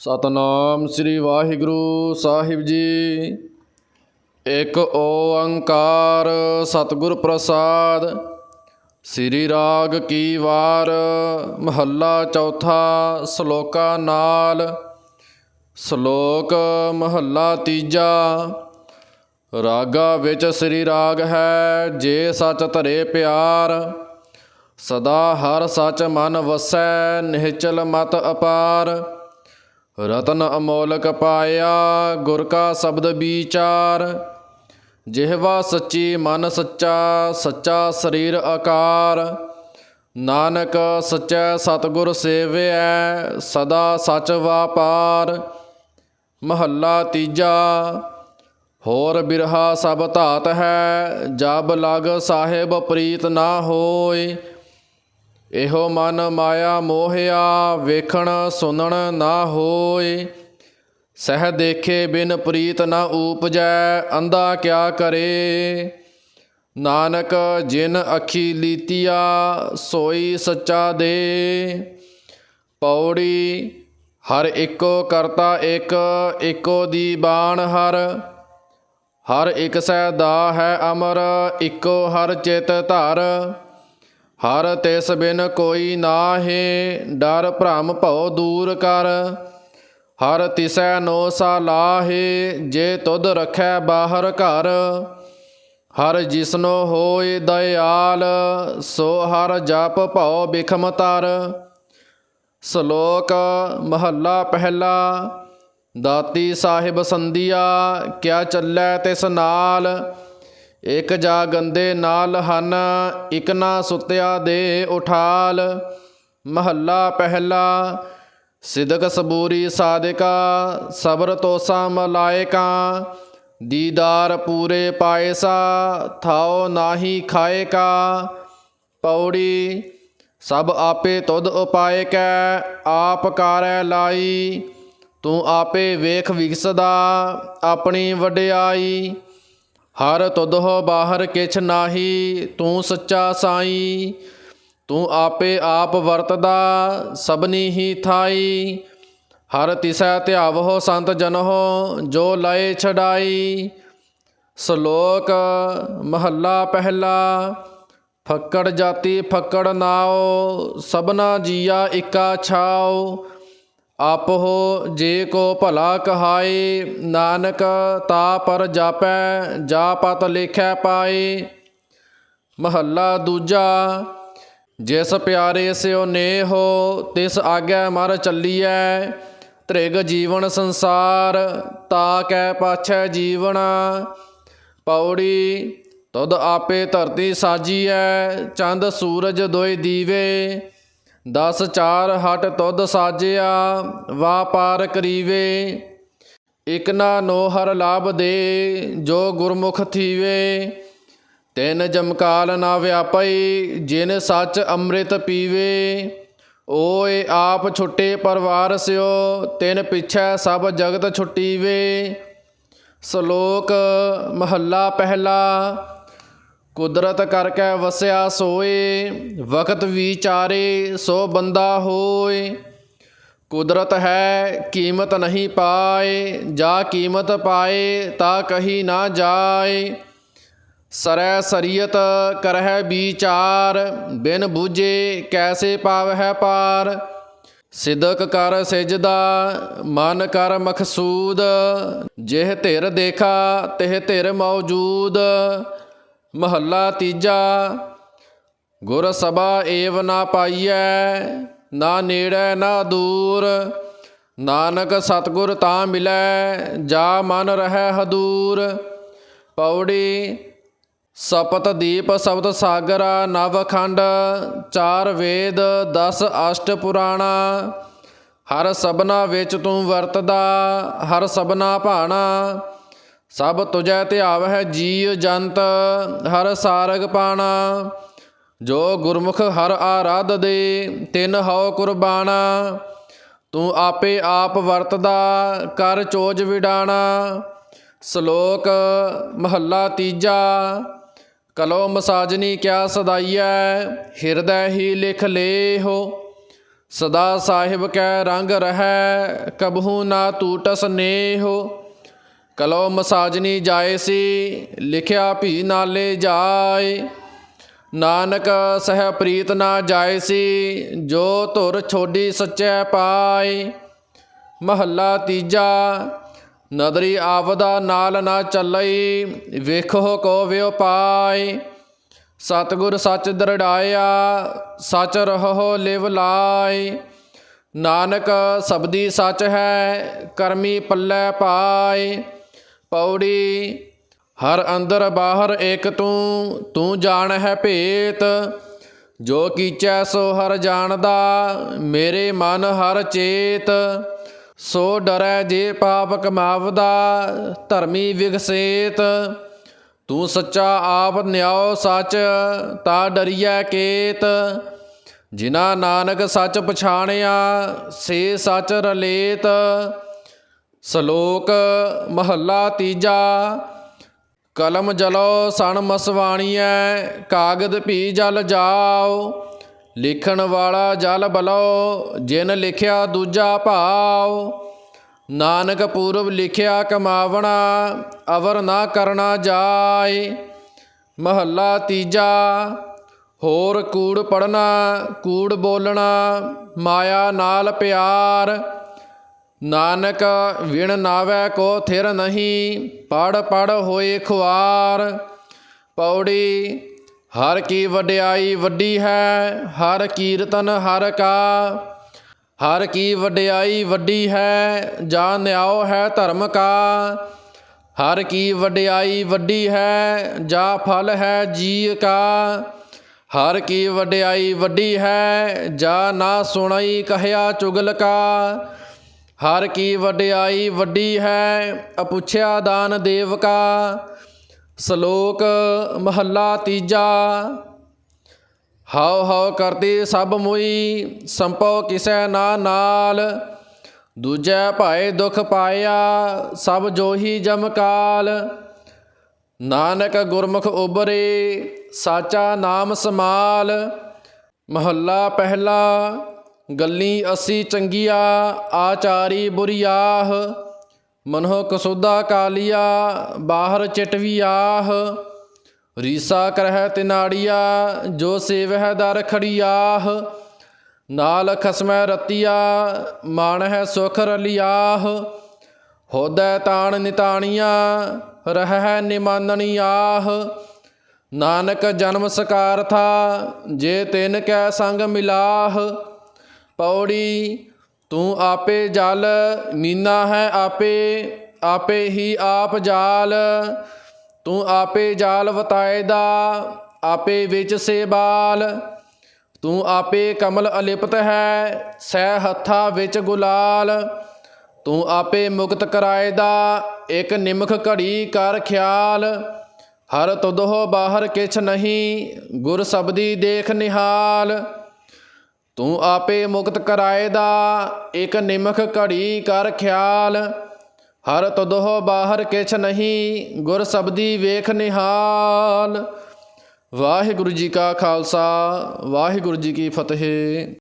ਸਤਨਾਮ ਸ੍ਰੀ ਵਾਹਿਗੁਰੂ ਸਾਹਿਬ ਜੀ। ਇੱਕ ਓੰਕਾਰ ਸਤਿਗੁਰ ਪ੍ਰਸਾਦ, ਸ੍ਰੀ ਰਾਗ ਕੀ ਵਾਰ, ਮਹੱਲਾ ਚੌਥਾ ਸ਼ਲੋਕਾ ਨਾਲ, ਸ਼ਲੋਕ ਮਹੱਲਾ ਤੀਜਾ। ਰਾਗਾ ਵਿੱਚ ਸ੍ਰੀ ਰਾਗ ਹੈ, ਜੇ ਸੱਚ ਧਰੇ ਪਿਆਰ, ਸਦਾ ਹਰ ਸੱਚ ਮਨ ਵਸੈ, ਨਿਹਚਲ ਮਤ ਅਪਾਰ। ਰਤਨ ਅਮੋਲਕ ਪਾਇਆ ਗੁਰ ਕਾ ਸ਼ਬਦ ਵਿਚਾਰ। ਜਿਹਵਾ ਸੱਚੀ ਮਨ ਸੱਚਾ ਸੱਚਾ ਸਰੀਰ ਆਕਾਰ। ਨਾਨਕ ਸੱਚੈ ਸਤਿਗੁਰ ਸੇਵਿਐ, ਸਦਾ ਸਚ ਵਾਪਾਰ। ਮਹੱਲਾ ਤੀਜਾ, ਹੋਰ ਬਿਰਹਾ ਸਭ ਧਾਤ ਹੈ, ਜਬ ਲਗ ਸਾਹਿਬ ਪ੍ਰੀਤ ਨਾ ਹੋਏ। ਇਹੋ ਮਨ ਮਾਇਆ ਮੋਹਿਆ, ਵੇਖਣ ਸੁਣਨ ਨਾ ਹੋਏ। ਸਹਿ ਦੇਖੇ ਬਿਨ ਪ੍ਰੀਤ ਨਾ ਊਪਜੈ, ਅੰਧਾ ਕਿਆ ਕਰੇ। ਨਾਨਕ ਜਿਨ ਅੱਖੀ ਲੀਤੀਆ, ਸੋਈ ਸੱਚਾ ਦੇ। ਪੌੜੀ, ਹਰ ਇੱਕੋ ਕਰਤਾ ਇੱਕ, ਇੱਕੋ ਦੀ ਬਾਣ ਹਰ। ਹਰ ਇੱਕ ਸੈ ਦਾ ਹੈ ਅਮਰ, ਇੱਕੋ ਹਰ ਚਿਤ ਧਰ। ਹਰ ਤਿਸ ਬਿਨ ਕੋਈ ਨਾਹੇ, ਡਰ ਭ੍ਰਮ ਭਉ ਦੂਰ ਕਰ। ਹਰ ਤਿਸੈ ਨੋ ਸਾ ਲਾਹੇ, ਜੇ ਤੁਧ ਰਖੈ ਬਾਹਰ ਘਰ। ਹਰ ਜਿਸਨੋ ਹੋਏ ਦਇਆਲ, ਸੋ ਹਰ ਜਪ ਭਉ ਬਿਖਮ ਤਰ। ਸ਼ਲੋਕ ਮਹੱਲਾ ਪਹਿਲਾ, ਦਾਤੀ ਸਾਹਿਬ ਸੰਧੀਆ, ਕਿਆ ਚੱਲੈ ਤਿਸ ਨਾਲ? ਇਕ ਜਾ ਗੰਦੇ ਨਾਲ ਹਨ, ਇਕ ਨਾ ਸੁੱਤਿਆ ਦੇ ਉਠਾਲ। ਮਹੱਲਾ ਪਹਿਲਾ, ਸਿਦਕ ਸਬੂਰੀ ਸਾਦਿਕਾ, ਸਬਰ ਤੋਸਾ ਮਲਾਇਕਾ ਦੀਦਾਰ ਪੂਰੇ ਪਾਇਸਾ ਥਾਓ ਨਾਹੀ ਖਾਏਕਾ ਪੌੜੀ, ਸਭ ਆਪੇ ਤੁਧ ਉਪਾਏ ਕੈ ਆਪ ਕਾਰੈ ਲਾਈ। ਤੂੰ ਆਪੇ ਵੇਖ ਵਿਗਸਦਾ, ਆਪਣੀ ਵਡਿਆਈ। ਹਰ ਤੁਧੋ ਬਾਹਰ ਕਿਛ ਨਾਹੀ, ਤੂੰ ਸੱਚਾ ਸਾਈ, ਤੂੰ ਆਪੇ ਆਪ ਵਰਤਦਾ, ਸਭਨੀ ਹੀ ਥਾਈ। ਹਰ ਤਿਸੈ ਧਿਆਵਹੁ ਸੰਤ ਜਨਹੁ, ਜੋ ਲਏ ਛਡਾਈ। ਸ਼ਲੋਕ ਮਹੱਲਾ ਪਹਿਲਾ, ਫੱਕੜ ਜਾਤੀ ਫੱਕੜ ਨਾਉ, ਸਭਨਾ ਜੀਆ ਇਕਾ ਛਾਉ। ਆਪੋ ਜੇ ਕੋ ਭਲਾ ਕਹਾਏ, ਨਾਨਕ ਤਾ ਪਰ ਜਾਪੈ, ਜਾ ਪਤ ਲੇਖੈ ਪਾਏ। ਮਹੱਲਾ ਦੂਜਾ, ਜਿਸ ਪਿਆਰੇ ਸਿਓ ਨੇਹੋ ਤਿਸ ਆਗੈ ਮਰ ਚੱਲੀਐ। ਤ੍ਰਿਗ ਜੀਵਨ ਸੰਸਾਰ, ਤਾ ਕੈ ਪਾਛੈ ਜੀਵਣਾ ਪੌੜੀ, ਤੁਧ ਆਪੇ ਧਰਤੀ ਸਾਜੀਐ, ਚੰਦ ਸੂਰਜ ਦੋਇ ਦੀਵੇ। ਦਸ ਚਾਰ ਹਟ ਤੁਧ ਸਾਜਿਆ ਵਾਪਾਰ ਕਰੀਵੇ। ਇਕ ਨਾ ਨੋ ਹਰ ਲਾਭ ਦੇ, ਜੋ ਗੁਰਮੁਖ ਥੀਵੇ। ਤਿਨ ਜਮਕਾਲ ਨਾ ਵਿਆਪਈ, ਜਿਨ ਸੱਚ ਅੰਮ੍ਰਿਤ ਪੀਵੇ। ਓਏ ਆਪ ਛੁੱਟੇ ਪਰਵਾਰ ਸਿਓ, ਤਿਨ ਪਿਛੈ ਸਭ ਜਗਤ ਛੁੱਟੀਵੇ। ਸ਼ਲੋਕ ਮਹੱਲਾ ਪਹਿਲਾ ਕੁਦਰਤ ਕਰਕੇ ਵਸਿਆ ਸੋਏ, ਵਕਤ ਵਿਚਾਰੇ ਸੋ ਬੰਦਾ ਹੋਏ। ਕੁਦਰਤ ਹੈ ਕੀਮਤ ਨਹੀਂ ਪਾਏ, ਜਾ ਕੀਮਤ ਪਾਏ ਤਾ ਕਹੀ ਨਾ ਜਾਏ। ਸਰੈ ਸਰੀਅਤ ਕਰਹਿ ਵਿਚਾਰ, ਬਿਨ ਬੂਝੇ ਕੈਸੇ ਪਾਵਹਿ ਪਾਰ। ਸਿਦਕ ਕਰ ਸਿਜਦਾ, ਮਨ ਕਰ ਮਖਸੂਦ, ਜਿਹ ਧਿਰ ਦੇਖਾ ਤਿਹ ਧਿਰ ਮੌਜੂਦ। ਮਹੱਲਾ ਤੀਜਾ, ਗੁਰ ਸਭਾ ਏਵ ਨਾ ਪਾਈਐ, ਨਾ ਨੇੜੇ ਨਾ ਦੂਰ, ਨਾਨਕ ਸਤਗੁਰ ਤਾਂ ਮਿਲੈ, ਜਾ ਮਨ ਰਹਿ ਹਦੂਰ। ਪੌੜੀ, ਸਪਤ ਦੀਪ ਸ਼ਬਦ ਸਾਗਰਾ, ਨਵ ਖੰਡ, ਚਾਰ ਵੇਦ 10 ਅਸ਼ਟ ਪੁਰਾਣਾ। ਹਰ ਸਬਨਾ ਵਿੱਚ ਤੂੰ ਵਰਤਦਾ, ਹਰ ਸਬਨਾ ਭਾਣਾ। ਸਭ ਤੁਝੈ ਧਿਆਵਹਿ ਜੀਵ ਜੰਤ, ਹਰ ਸਾਰਗ ਪਾਣਾ। ਜੋ ਗੁਰਮੁਖ ਹਰ ਆਰਾਧ ਦੇ, ਤਿਨ ਹਉ ਕੁਰਬਾਨਾ ਤੂੰ ਆਪੇ ਆਪ ਵਰਤਦਾ, ਕਰ ਚੋਜ ਵਿਡਾਣਾ। ਸ਼ਲੋਕ ਮਹੱਲਾ ਤੀਜਾ ਕਲੋ ਮਸਾਜਨੀ ਕਿਆ ਸਦਾਈਐ, ਹਿਰਦੈ ਹੀ ਲਿਖ ਲੇਹੋ। ਸਦਾ ਸਾਹਿਬ ਕੈ ਰੰਗ ਰਹੈ, ਕਬਹੂ ਨਾ ਟੂਟਸ ਨੇਹੋ। ਕਲੋ ਮਸਾਜਨੀ ਜਾਏ ਸੀ, ਲਿਖਿਆ ਭੀ ਨਾਲੇ ਜਾਏ। ਨਾਨਕ ਸਹਿ ਪ੍ਰੀਤ ਨਾ ਜਾਏ ਸੀ, ਜੋ ਧੁਰ ਛੋਡੀ ਸੱਚੈ ਪਾਏ। ਮਹੱਲਾ ਤੀਜਾ, ਨਦਰੀ ਆਵਦਾ ਨਾਲ ਨਾ ਚੱਲਈ, ਵੇਖੋ ਕੋ ਵਿਉ ਪਾਏ। ਸਤਿਗੁਰ ਸੱਚ ਦਰੜਾਇਆ, ਸੱਚ ਰਹੋ ਲਿਵ ਲਾਏ। ਨਾਨਕ ਸਬਦੀ ਸੱਚ ਹੈ, ਕਰਮੀ ਪੱਲੇ ਪਾਏ। ਪੌੜੀ, ਹਰ ਅੰਦਰ ਬਾਹਰ ਏਕ ਤੂੰ ਤੂੰ ਜਾਣ ਹੈ ਭੇਤ। ਜੋ ਕੀਚੈ ਸੋ ਹਰ ਜਾਣਦਾ, ਮੇਰੇ ਮਨ ਹਰ ਚੇਤ। ਸੋ ਡਰੈ ਜੇ ਪਾਪ ਕਮਾਵਦਾ ਧਰਮੀ ਵਿਗਸੇਤ। ਤੂੰ ਸੱਚਾ ਆਪ ਨਿਆਓ ਸੱਚ, ਤਾ ਡਰੀਐ ਕੇਤ। ਜਿਨਾ ਨਾਨਕ ਸੱਚ ਪਛਾਣਿਆ, ਸੇ ਸੱਚ ਰਲੇਤ। ਸ਼ਲੋਕ ਮਹੱਲਾ ਤੀਜਾ, ਕਲਮ ਜਲੋ ਸਣ ਮਸਵਾਣੀਐ, ਕਾਗਦ ਭੀ ਜਲ ਜਾਓ। ਲਿਖਣ ਵਾਲਾ ਜਲ ਬਲੋ, ਜਿਨ ਲਿਖਿਆ ਦੂਜਾ ਭਾਵ ਨਾਨਕ ਪੂਰਬ ਲਿਖਿਆ ਕਮਾਵਣਾ, ਅਵਰ ਨਾ ਕਰਨਾ ਜਾਏ। ਮਹੱਲਾ ਤੀਜਾ, ਹੋਰ ਕੂੜ ਪੜਨਾ ਕੂੜ ਬੋਲਣਾ, ਮਾਇਆ ਨਾਲ ਪਿਆਰ। ਨਾਨਕ ਵਿਣ ਨਾਵੈ ਕੋ ਥਿਰ ਨਹੀਂ, ਪੜ ਪੜ ਹੋਏ ਖੁਆਰ। ਪੌੜੀ, ਹਰ ਕੀ ਵਡਿਆਈ ਵੱਡੀ ਹੈ, ਹਰ ਕੀਰਤਨ ਹਰ ਕਾ। ਹਰ ਕੀ ਵਡਿਆਈ ਵੱਡੀ ਹੈ ਜਾਂ ਨਿਆਓ ਹੈ ਧਰਮ ਕਾ। ਹਰ ਕੀ ਵਡਿਆਈ ਵੱਡੀ ਹੈ, ਜਾਂ ਫਲ ਹੈ ਜੀ ਕਾ। ਹਰ ਕੀ ਵਡਿਆਈ ਵੱਡੀ ਹੈ, ਜਾਂ ਨਾ ਸੁਣਈ ਕਹਿਆ ਚੁਗਲ ਕਾ। ਹਰ ਕੀ ਵਡਿਆਈ ਵੱਡੀ ਹੈ, ਅਪੁੱਛਿਆ ਦਾਨ ਦੇਵ ਕਾ ਸ਼ਲੋਕ ਮਹੱਲਾ ਤੀਜਾ। ਹਉ ਹਉ ਕਰਦੀ ਸਭ ਮੁਈ ਸੰਪੋ ਕਿਸੈ ਨਾ ਨਾਲ। ਦੂਜੈ ਭਾਏ ਦੁਖ ਪਾਇਆ, ਸਭ ਜੋਹੀ ਜਮ ਕਾਲ। ਨਾਨਕ ਗੁਰਮੁਖ ਉਬਰੇ ਸਾਚਾ ਨਾਮ ਸਮਾਲ। ਮਹੱਲਾ ਪਹਿਲਾ ਗੱਲੀ ਅਸੀਂ ਚੰਗੀਆ, ਆਚਾਰੀ ਬੁਰੀਆਹ ਮਨੋ ਕਸੁਦਾ ਕਾਲੀਆ, ਬਾਹਰ ਚਟਵੀਆਹ ਰੀਸਾ ਕਰਹਿ ਤਿਨਾੜੀਆ, ਜੋ ਸੇਵਹਿ ਦਰ ਖੜੀਆਹ। ਨਾਲ ਖਸਮੈ ਰਤੀਆ ਮਾਨ ਹੈ ਸੁਖ ਰਲਿਆਹ। ਹੋਦੈ ਤਾਣ ਨਿਤਾਣੀਆਂ ਰਹਿ ਨਿਮਾਨਣੀਆਹ ਨਾਨਕ ਜਨਮ ਸਕਾਰ ਥਾ ਜੇ ਤਿਨ ਕੈ ਸੰਗ ਮਿਲਾਹ। ਪੌੜੀ, ਤੂੰ ਆਪੇ ਜਲ, ਨੀਨਾ ਹੈ ਆਪੇ ਆਪੇ ਹੀ ਆਪ ਜਾਲ। ਤੂੰ ਆਪੇ ਜਾਲ ਵਤਾਇਦਾ, ਆਪੇ ਵਿੱਚ ਸੇ ਬਾਲ ਤੂੰ ਆਪੇ ਕਮਲ ਅਲਿਪਤ ਹੈ ਸਹਿ ਹੱਥਾ ਵਿੱਚ ਗੁਲਾਲ। ਤੂੰ ਆਪੇ ਮੁਕਤ ਕਰਾਇਦਾ, ਇੱਕ ਨਿਮਖ ਘੜੀ ਕਰ ਖਿਆਲ। ਹਰ ਤੁਧੋ ਬਾਹਰ ਕਿਛ ਨਹੀਂ, ਗੁਰ ਸਬਦੀ ਦੇਖ ਨਿਹਾਲ। ਤੂੰ ਆਪੇ ਮੁਕਤ ਕਰਾਏ ਦਾ, ਇੱਕ ਨਿਮਖ ਘੜੀ ਕਰ ਖਿਆਲ। ਹਰ ਤਦੋਹ ਬਾਹਰ ਕਿਛ ਨਹੀਂ, ਗੁਰ ਸਬਦੀ ਵੇਖ ਨਿਹਾਲ। ਵਾਹਿਗੁਰੂ ਜੀ ਕਾ ਖਾਲਸਾ, ਵਾਹਿਗੁਰੂ ਜੀ ਕੀ ਫਤਿਹ।